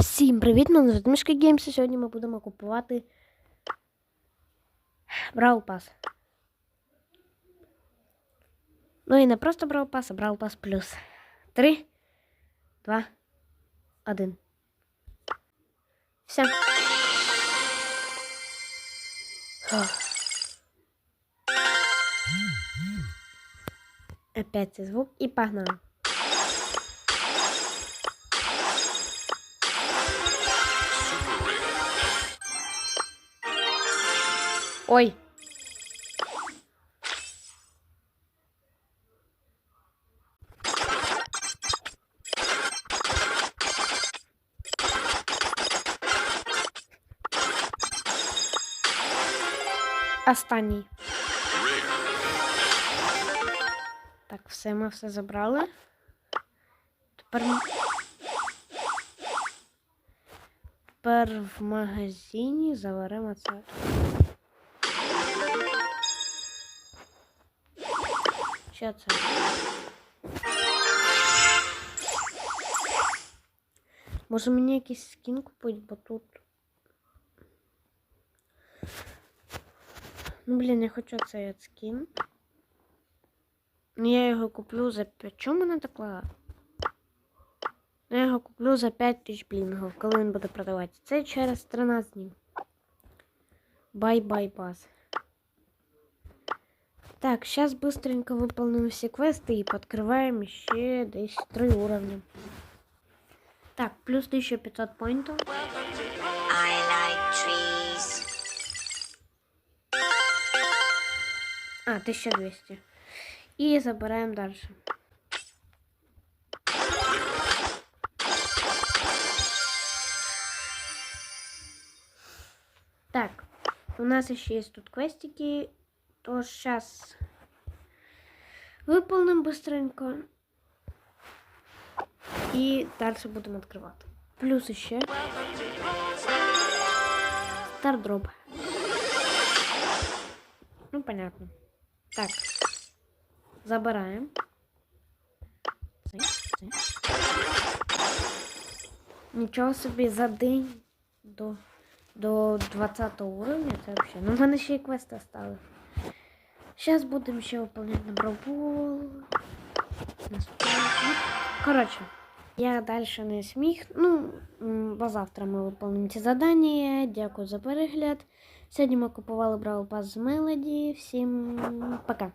Всім привіт, мене звати Мішка Геймс, сьогодні ми будемо купувати Brawl Pass. Ну і не просто Brawl Pass, а Brawl Pass Plus. Три, два, один. Все. Опять звук і погнали. Ой. Останній. Так, все, ми все забрали. Тепер. Тепер в магазині заваримо це. Це? Може мені якийсь скін купити, бо тут. Ну, блін, я хочу цей от скін. Ну, я його куплю за 5. Чому мене так лагає? Ну, Я його куплю за 5 тисяч блінгів, коли він буде продаватися. Це через 13 днів. Бай-бай пас. Так, сейчас быстренько выполним все квесты и подкрываем еще десь 3 уровня. Так, плюс 1500 поинтов. А, 1200. И забираем дальше. Так, у нас еще есть тут квестики. То сейчас выполним быстренько. И дальше будем открывать. Плюс еще. Стардроп. Ну, понятно. Так. Забираем. Це, це. Нічого собі за день до, до 20 уровня. Це взагалі. Ну, в мене ще й квести остались. Зараз будем ще выполнять на бравол. Коротше, я дальше не сміх. Ну, м, бо завтра ми виконуємо ці задання. Дякую за перегляд. Сьогодні ми купували Бравл Пас з Мелоді. Всім пока.